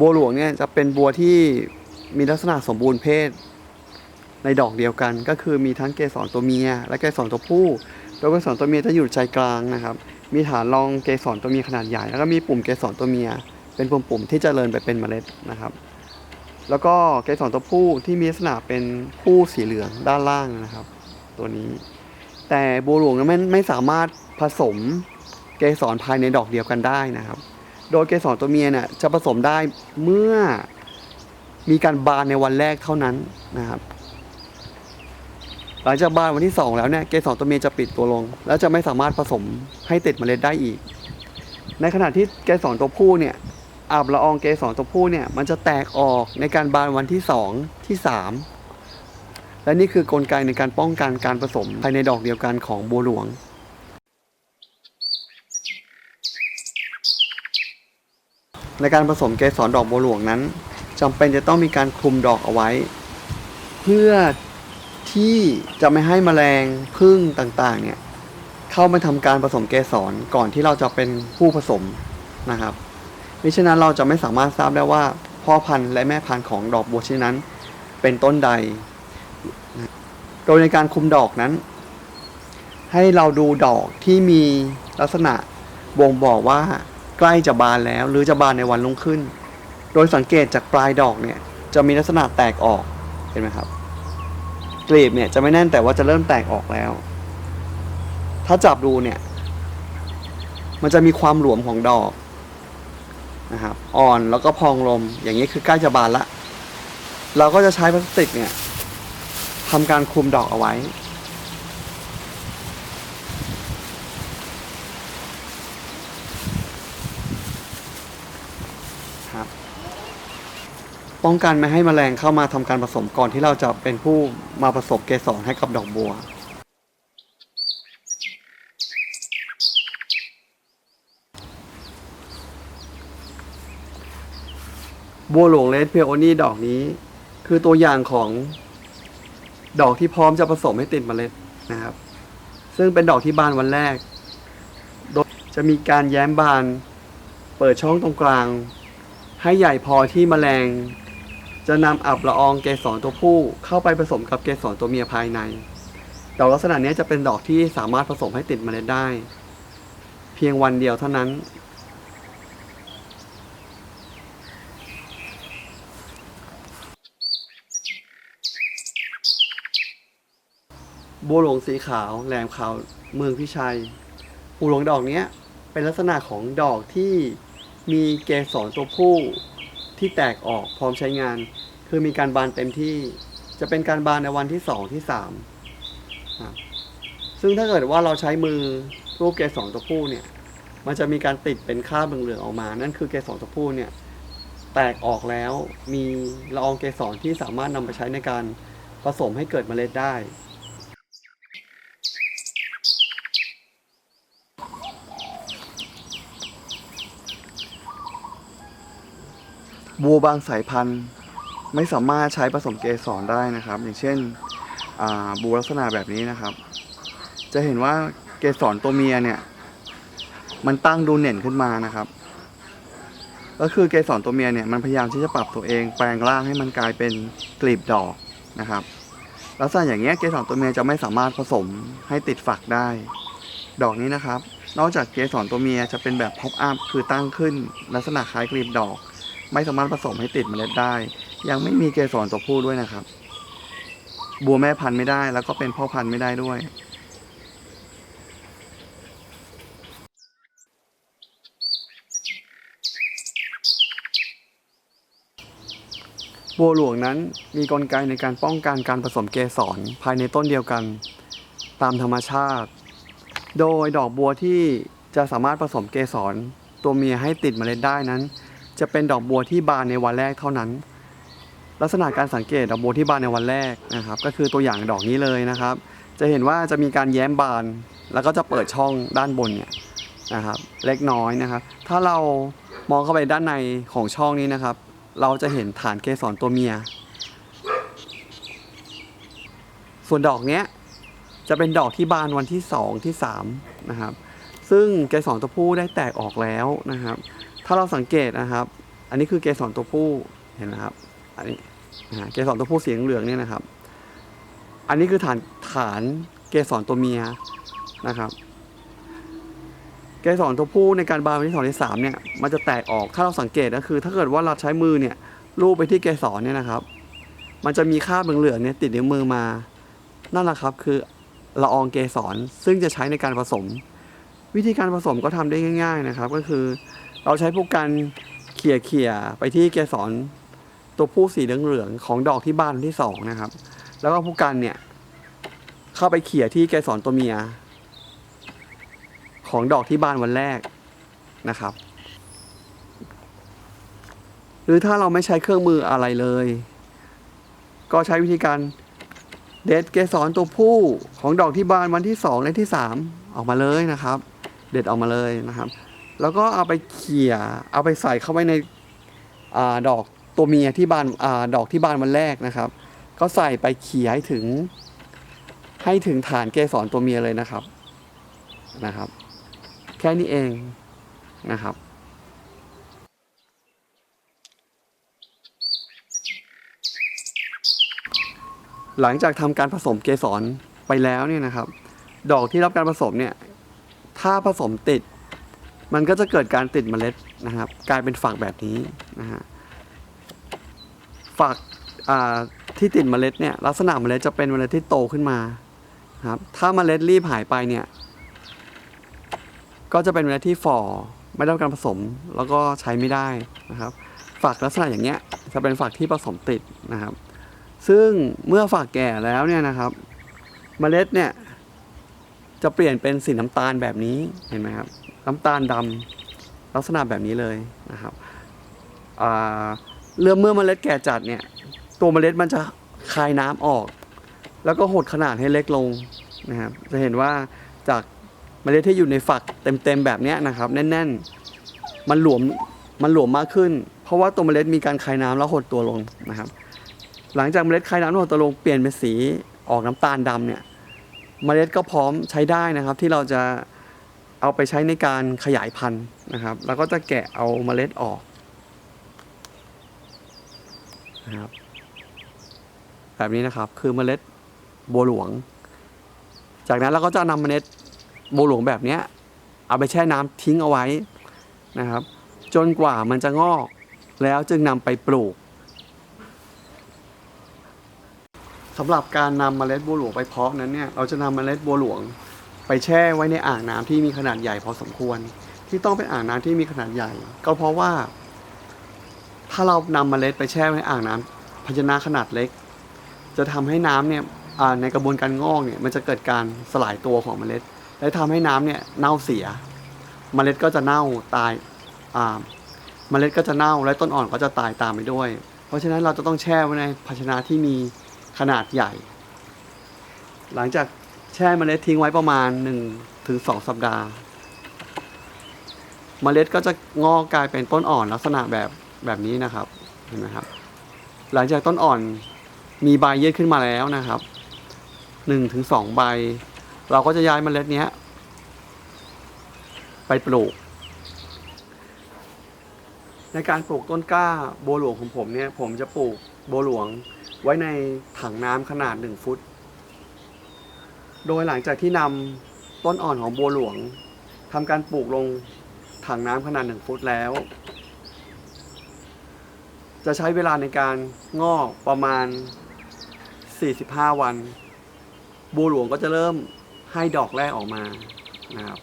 บัวหลวงเนี่ยจะเป็นบัวที่มีลักษณะสมบูรณ์เพศ ในดอกเดียวกัน ก็คือมีทั้งเกสรตัวเมีย และเกสรตัวผู้โดยเกสรตัวเมียจะอยู่ใจกลางนะครับ มีฐานรองเกสรตัวเมียขนาดใหญ่ แล้วก็มีปุ่มเกสรตัวเมีย เป็นปุ่มๆที่จเจริญไปเป็นเมล็ดนะครับ แล้วก็เกสรตัวผู้ที่มีลักษณะเป็นผู้สีเหลืองด้านล่างนะครับ ตัวนี้ แต่บัวหลวงนั้นไม่ไม่สามารถผสมเกสรภายในดอกเดียวกันได้นะครับ โดยเกสรตัวเมียเนี่ยจะผสมได้เมื่อมีการบานในวันแรกเท่านั้นนะครับ หลังจากบานวันที่ 2 แล้วเนี่ยเกสรตัวเมียจะปิดตัวลง แล้วจะไม่สามารถผสมให้ติดเมล็ดได้อีก ในขณะที่เกสรตัวผู้เนี่ยอาบละอองเกสรตัวผู้เนี่ยมันจะแตกออกในการบานวันที่ 2 ที่ 3 และนี่คือกลไกในการป้องกันการผสมภายในดอกเดียวกันของบัวหลวง ในการผสมเกสรดอกบัวหลวงนั้นจำเป็นจะต้องมีการคลุมดอกเอาไว้ เพื่อที่จะไม่ให้แมลงพึ่งต่างๆเนี่ยเข้ามาทำการผสมเกสรก่อนที่เราจะเป็นผู้ผสมนะครับมิฉะนั้นเราจะไม่สามารถทราบได้ว่าพ่อพันธุ์และแม่พันธุ์ของดอกบัวชนิดนั้น เป็นต้นใด โดยในการคุมดอกนั้น ให้เราดูดอกที่มีลักษณะบ่งบอกว่า ใกล้จะบานแล้ว หรือจะบานในวันรุ่งขึ้น โดยสังเกตจากปลายดอกเนี่ยจะมีลักษณะแตกออกเห็นไหมครับกลีบเนี่ยจะไม่แน่นแต่ว่าจะเริ่มแตกออกแล้ว ถ้าจับดูเนี่ย มันจะมีความหลวมของดอกนะครับอ่อนแล้วก็พองลมอย่างนี้คือใกล้จะบานละ เราก็จะใช้พลาสติกเนี่ยทำการคลุมดอกเอาไว้ ครับ ป้องกันไม่ให้แมลงเข้ามาทำการผสมก่อนที่เราจะเป็นผู้มาผสมเกสรให้กับดอกบัวบัวหลวงเลดเพโอนี่ดอกนี้ คือตัวอย่างของดอกที่พร้อมจะผสมให้ติดเมล็ดนะครับ ซึ่งเป็นดอกที่บานวันแรก โดยจะมีการแย้มบาน เปิดช่องตรงกลาง ให้ใหญ่พอที่แมลง จะนำอับละอองเกสรตัวผู้เข้าไปผสมกับเกสรตัวเมียภายใน ดอกลักษณะนี้จะเป็นดอกที่สามารถผสมให้ติดเมล็ดได้ เพียงวันเดียวเท่านั้น บัวหลวงสีขาวแหลมขาวเมืองพิชัยบัวหลวงดอกนี้เป็นลักษณะของดอกที่ มีเกสรตัวผู้ที่แตกออกพร้อมใช้งาน คือมีการบานเต็มที่ จะเป็นการบานในวันที่สองที่สามซึ่งถ้าเกิดว่าเราใช้มือรูปเกสรตัวผู้เนี่ย มันจะมีการติดเป็นคราบเหลืองๆออกมา นั่นคือเกสรตัวผู้เนี่ยแตกออกแล้วมีละอองเกสรที่สามารถนำไปใช้ในการผสมให้เกิดเมล็ดได้ บัวบางสายพันธุ์ไม่สามารถใช้ผสมเกสรได้นะครับ อย่างเช่นบัวลักษณะแบบนี้นะครับ จะเห็นว่าเกสรตัวเมียเนี่ย มันตั้งดูเน่นขึ้นมานะครับ ก็คือเกสรตัวเมียเนี่ยมันพยายามที่จะปรับตัวเอง แปลงร่างให้มันกลายเป็นกลีบดอกนะครับลักษณะอย่างเงี้ยเกสรตัวเมียจะไม่สามารถผสมให้ติดฝักได้ ดอกนี้นะครับ นอกจากเกสรตัวเมียจะเป็นแบบพ็อปอัพคือตั้งขึ้น ลักษณะคล้ายกลีบดอก ไม่สามารถผสมให้ติดเมล็ดได้ ยังไม่มีเกสรตัวผู้ด้วยนะครับ บัวแม่พันธุ์ไม่ได้แล้วก็เป็นพ่อพันธุ์ไม่ได้ด้วย บัวหลวงนั้นมีกลไกในการป้องกันการผสมเกสรภายในต้นเดียวกัน ตามธรรมชาติ โดยดอกบัวที่จะสามารถผสมเกสรตัวเมียให้ติดเมล็ดได้นั้น จะเป็นดอกบัวที่บานในวันแรกเท่านั้น ลักษณะการสังเกตดอกบัวที่บานในวันแรกนะครับ ก็คือตัวอย่างดอกนี้เลยนะครับ จะเห็นว่าจะมีการแย้มบาน แล้วก็จะเปิดช่องด้านบนเนี่ยนะครับ เล็กน้อยนะครับ ถ้าเรามองเข้าไปด้านในของช่องนี้นะครับ เราจะเห็นฐานเกสรตัวเมีย ส่วนดอกเนี้ยจะเป็นดอกที่บานวันที่สองที่สามนะครับ ซึ่งเกสรตัวผู้ได้แตกออกแล้วนะครับ ถ้าเราสังเกตนะครับ อันนี้คือเกสรตัวผู้เห็นไหมครับ อันนี้เกสรตัวผู้สีเหลืองเนี่ยนะครับ อันนี้คือฐานฐานเกสรตัวเมียนะครับ เกสรตัวผู้ในการบานวันที่สองที่สามเนี่ยมันจะแตกออกถ้าเราสังเกตก็คือ ถ้าเกิดว่าเราใช้มือเนี่ยลูบไปที่เกสรเนี่ยนะครับ มันจะมีคราบเหลืองๆเนี่ยติดนิ้วมือมา นั่นแหละครับคือละอองเกสรซึ่งจะใช้ในการผสม วิธีการผสมก็ทำได้ง่าย ๆนะครับ ก็คือ เราใช้พวกการเขี่ยเขี่ยไปที่เกสรตัวผู้สีเหลืองๆของดอกที่บานที่สองนะครับ แล้วก็พวกกันเนี่ย เข้าไปเขี่ยที่เกสรตัวเมีย ของดอกที่บานวันแรกนะครับ หรือถ้าเราไม่ใช้เครื่องมืออะไรเลย ก็ใช้วิธีการเด็ดเกสรตัวผู้ของดอกที่บานวันที่สองและที่สามออกมาเลยนะครับ เด็ดออกมาเลยนะครับ แล้วก็เอาไปเขี่ยเอาไปใส่เข้าไปในอดอกตัวเมียที่บานอาดอกที่บานวันแรกนะครับ ก็ใส่ไปเขี่ยให้ถึง ให้ถึงฐานเกสรตัวเมียเลยนะครับนะครับ แค่นี้เองนะครับหลังจากทำการผสมเกสรไปแล้วเนี่ยนะครับ ดอกที่รับการผสมเนี่ย ถ้าผสมติด มันก็จะเกิดการติดเมล็ดนะครับ กลายเป็นฝักแบบนี้นะฮะฝักที่ติดเมล็ดเนี่ยลักษณะเมล็ดจะเป็นเมล็ดที่โตขึ้นมาครับถ้าเมล็ดรีบหายไปเนี่ยก็จะเป็นเมล็ดที่ฝ่อไม่ได้การผสมแล้วก็ใช้ไม่ได้นะครับฝักลักษณะอย่างเงี้ยจะเป็นฝักที่ผสมติดนะครับ ซึ่งเมื่อฝักแก่แล้วเนี่ยนะครับเมล็ดเนี่ยจะเปลี่ยนเป็นสีน้ำตาลแบบนี้เห็นไหมครับ น้ำตาลดำลักษณะแบบนี้เลยนะครับเรื่อเมื่อเมล็ดแก่จัดเนี่ยตัวเมล็ดมันจะคายน้ำออก แล้วก็หดขนาดให้เล็กลงนะครับจะเห็นว่าจากเมล็ดที่อยู่ในฝักเต็มๆแบบนี้นะครับ แน่น ๆ มันหลวมมันหลวมมากขึ้น เพราะว่าตัวเมล็ดมีการคายน้ำแล้วหดตัวลงนะครับ หลังจากเมล็ดคายน้ำหดตัวลงเปลี่ยนเป็นสีออกน้ำตาลดำเนี่ยเมล็ดก็พร้อมใช้ได้นะครับ ที่เราจะ เอาไปใช้ในการขยายพันธุ์นะครับ แล้วก็จะแกะเอาเมล็ดออกนะครับแบบนี้นะครับคือเมล็ดบัวหลวง จากนั้นเราก็จะนำเมล็ดบัวหลวงแบบนี้เอาไปแช่น้ำทิ้งเอาไว้นะครับ จนกว่ามันจะงอกแล้วจึงนำไปปลูกสำหรับการนำเมล็ดบัวหลวงไปเพาะนั้นเนี่ยเราจะนำเมล็ดบัวหลวง ไปแช่ไว้ในอ่างน้ำที่มีขนาดใหญ่พอสมควร ที่ต้องเป็นอ่างน้ำที่มีขนาดใหญ่ ก็เพราะว่า ถ้าเรานำเมล็ดไปแช่ไว้ในอ่างน้ำภาชนะขนาดเล็ก จะทำให้น้ำเนี่ยในกระบวนการงอกเนี่ยมันจะเกิดการสลายตัวของเมล็ด และทำให้น้ำเนี่ยเน่าเสีย เมล็ดก็จะเน่าตายเมล็ดก็จะเน่าและต้นอ่อนก็จะตายตามไปด้วย เพราะฉะนั้นเราจะต้องแช่ไว้ในภาชนะที่มีขนาดใหญ่ หลังจาก แช่เมล็ดทิ้งไว้ประมาณ1ถึง2สัปดาห์ เมล็ดก็จะงอกกลายเป็นต้นอ่อนลักษณะแบบแบบนี้นะครับเห็นไหมครับ หลังจากต้นอ่อนมีใบยืดขึ้นมาแล้วนะครับ1ถึง2ใบ เราก็จะย้ายเมล็ดนี้ไปปลูก ในการปลูกต้นกล้าโบหลวงของผมเนี่ย ผมจะปลูกโบหลวงไว้ในถังน้ำขนาด 1 ฟุต โดยหลังจากที่นำต้นอ่อนของบัวหลวงทำการปลูกลงถังน้ำขนาด 1 ฟุตแล้ว จะใช้เวลาในการงอกประมาณ 45 วัน บัวหลวงก็จะเริ่มให้ดอกแรกออกมานะครับ